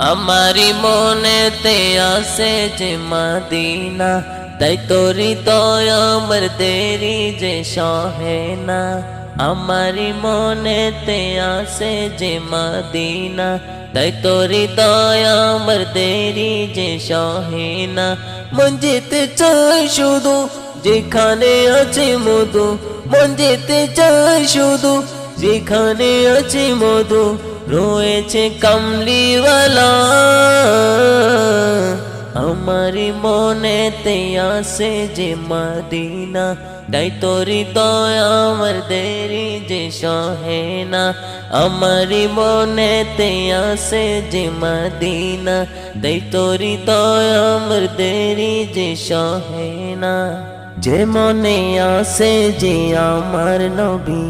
আমারি মনেতে আসে যে মাদিনা, তাই তোরি তয় আমার দেরি যে সহে না। আমারি মনেতে আসে যে মাদিনা, তাই তোরি তয় আমার দেরি যে সহে না। মন যেতে চাই শুধু যেখানে আছে মধু, মন যেতে চাই শুধু যেখানে আছে মধু, রয়েছে কামলিওয়ালা। আমার মনেতে আসে যে মদিনা, তাই তোরি তো আমার দেরি যে সহে না আমার মনেতে আসে যে মদিনা, তাই তোরি তো আমার দেরি যে সহে না যে মনে আসে যে আমার নবী,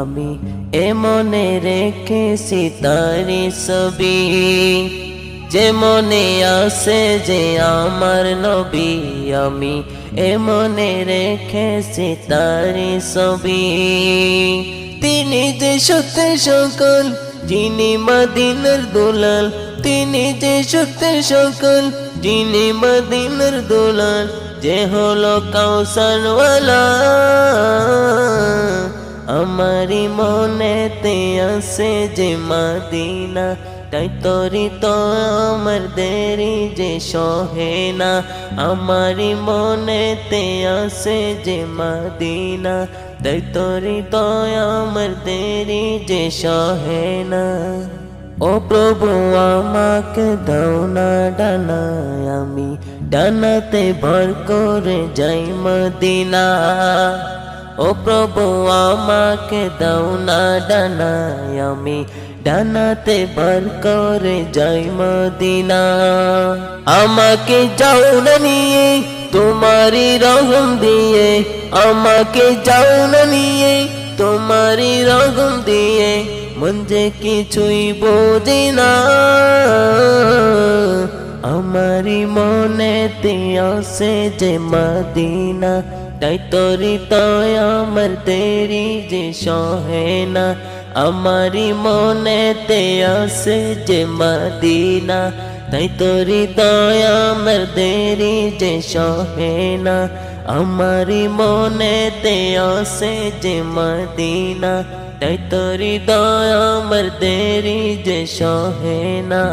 আমি এ মনে রেখেছি তারি ছবি। যে মনে আসে যে আমার নবী, আমি এ মনে রেখেছি তারি ছবি। তিনি যে সত্যে সকল, যিনি মদিনার দুলাল, তিনি যে সত্যে সকল যিনি মদিনার দুলাল যে হলো কাউসারওয়ালা আমারি মনেতে আসে যে মাদিনা তাই তোরি তো আমার দেরি যে সহে না আমারি মনেতে আসে যে মাদিনা তাই তোরি তো আমার দেরি যে সহে না ও প্রভু, আমাকে দাও না ডানা আমি ডানাতে ভর করে যাই মদিনা ও প্রভু, আমাকে দাও না ডানা আমি ডানাতে ভর করে যাই মদিনা আমাকে যাও না নিয়ে তোমারি রহম দিয়ে। আমাকে যাও না নিয়ে তোমারি রহম দিয়ে। মন যে কিছুই বোঝে না। আমারি মনেতে আসে যে মদিনা, তাই তোরি তো আমার দেরি যে সহে না। আমারি মনেতে আসে যে মদিনা, তাই তোরি তো আমার দেরি যে সহে না। আমারি মনেতে আসে যে মদিনা তাই তোর দয়া আমার দেরি যে সহে না।